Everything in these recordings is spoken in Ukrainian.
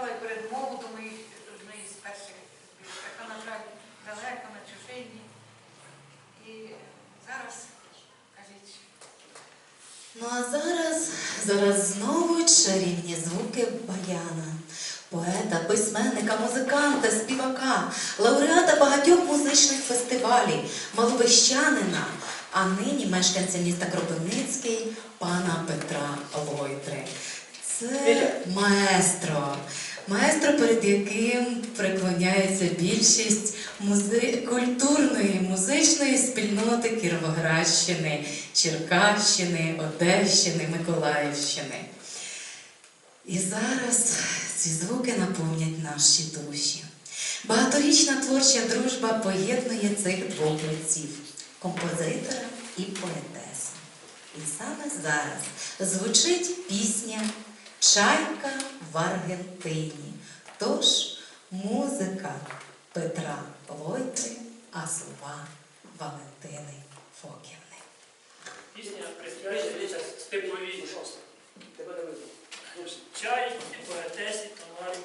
писала і передмову до моїх одної з перших. Яка, на жаль, далеко на чужині. І зараз, кажіть, Ну а зараз, зараз знову чарівні звуки баяна. Поета, письменника, музиканта, співака, лауреата багатьох музичних фестивалів, маловищанина, а нині мешканця міста Кропивницький, пана Петра Лойтри. Це маестро. Маестро, перед яким преклоняється більшість музи... культурної музичної спільноти Кіровоградщини, Черкащини, Одещини, Миколаївщини. І зараз ці звуки наповнять наші душі. Багаторічна творча дружба поєднує цих двох митців композитора і поетесу. І саме зараз звучить пісня Чайка в Аргентині. Тож музика Петра Лойтри, а слова Валентини Фоківни. Пісня присвячується степовій Тебе не видно. чай, поетесі Тамарі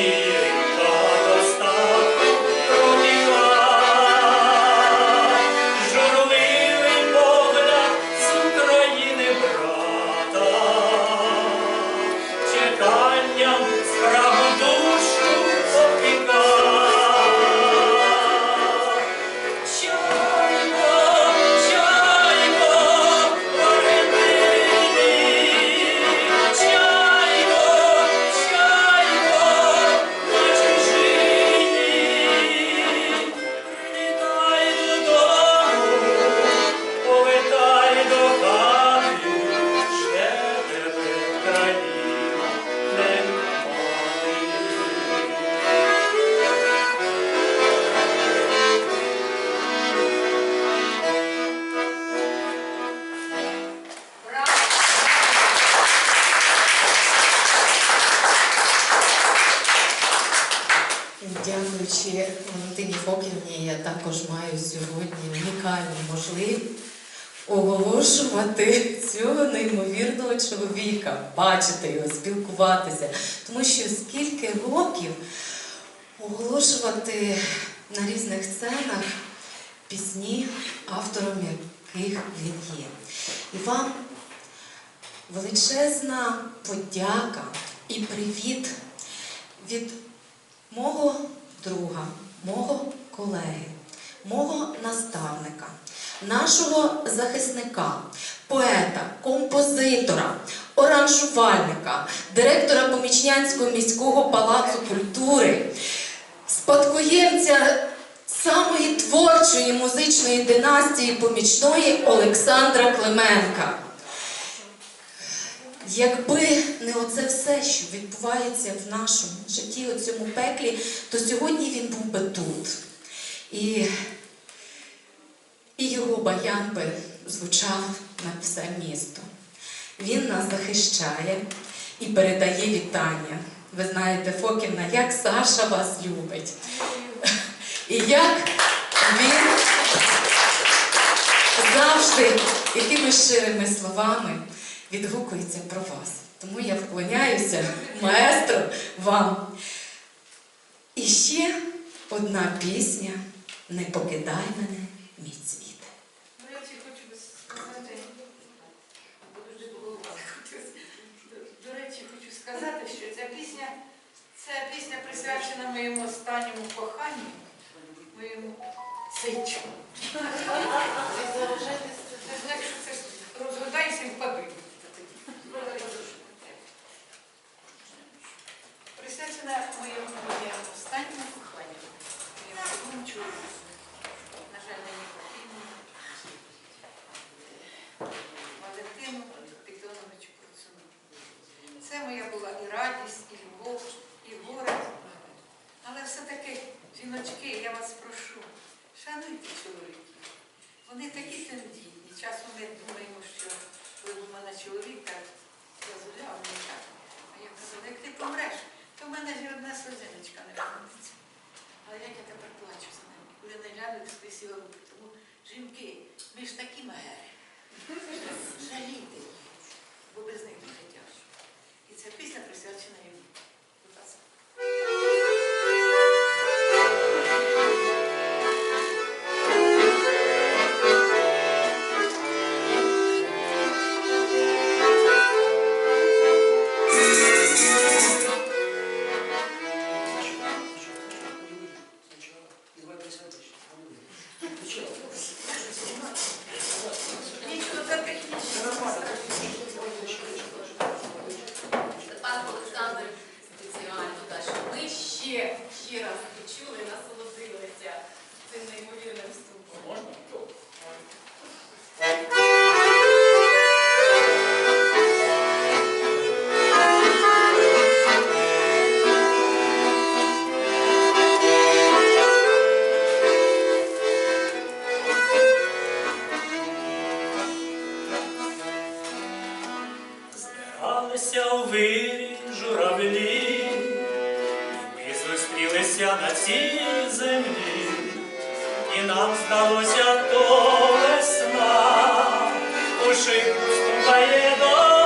You. Унікальну можливість оголошувати цього неймовірного чоловіка, бачити його, спілкуватися. Тому що скільки років оголошувати на різних сценах пісні, автором яких він є. І вам величезна подяка і привіт від мого друга, мого колеги, мого наставника, нашого захисника, поета, композитора, оранжувальника, директора Помічнянського міського палацу культури, спадкоємця самої творчої музичної династії помічної Олександра Клименка. Якби не оце все, що відбувається в нашому житті, у цьому пеклі, то сьогодні він був би тут. І, і його баян би звучав на все місто. Він нас захищає і передає вітання. Ви знаєте, Фоківна, як Саша вас любить. І як він завжди якимись щирими словами відгукується про вас. Тому я вклоняюся, маестро, вам. І ще одна пісня Не покидай мене, мій світ. До речі, хочу сказати, до речі, хочу сказати, що ця пісня, ця пісня присвячена моєму останньому коханню, моєму сичу. Якщо це ж розгадайся і впади. Присвячена моєму моєму останньому коханню, моєму другому чоловіку. На жаль, не покійному. Валентину Петроновичу Курцуну. Це моя була і радість, і любов, і горе. Але все-таки, жіночки, я вас прошу, шануйте чоловіків. Вони такі тендітні. Часом ми думаємо, що коли у мене чоловік так розгуляв мені так. А я казала, як ти помреш, то в мене ж одна сльозиночка не вернеться. Але як я тепер плачу за ними, коли не скрізь його руки. Тому жінки, ми ж такі магери. Зустрілися на цій землі, і нам здалося то весна, у шибку ступає до